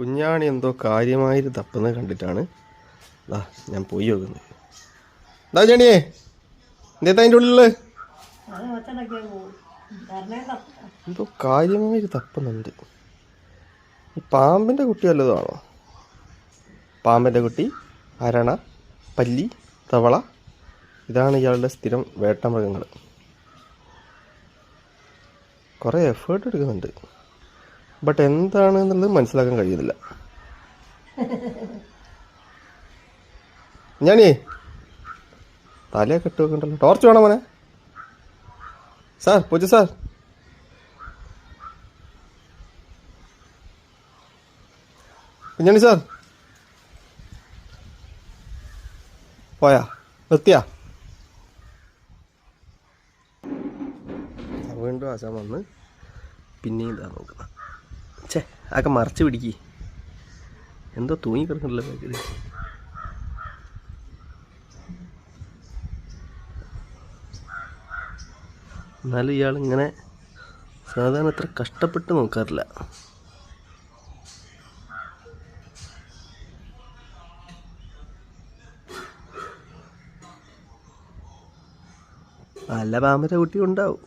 കുഞ്ഞാണി എന്തോ കാര്യമായിട്ട് തപ്പുന്നത് കണ്ടിട്ടാണ് ദാ ഞാൻ പോയി നോക്കുന്നത്. ദാ ചേണിയെ എന്താ അതിന്റെ ഉള്ളിൽ? എന്തോ കാര്യമായിട്ട് തപ്പുന്നുണ്ട്. പാമ്പിന്റെ കുട്ടി വല്ലതാണോ പാമ്പിന്റെ കുട്ടി അരണ പല്ലി തവള ഇതാണ് ഇയാളുടെ സ്ഥിരം വേട്ടമൃഗങ്ങൾ. കുറേ എഫേർട്ട് എടുക്കുന്നുണ്ട്. ബട്ട് എന്താണ് എന്നുള്ളത് മനസ്സിലാക്കാൻ കഴിയുന്നില്ല. ഞാനേ തലയൊക്കെ ഇട്ട് വെക്കണ്ടല്ലോ. ടോർച്ച് വേണം മോനെ? Sir Pooja sir. Kunjani sir. പോയാ നിർത്തിയാ. വീണ്ടും ആശാൻ വന്ന് പിന്നെയും ഇതാ നോക്കുന്ന. ഛേ അതൊക്കെ മറച്ച് പിടിക്കി. എന്തോ തൂങ്ങി കിടക്കണല്ലോ ബാക്കിൽ എന്നാലും ഇയാളിങ്ങനെ സാധാരണ ഇത്ര കഷ്ടപ്പെട്ട് നോക്കാറില്ല. നല്ല പാമ്പര കുട്ടി ഉണ്ടാവും.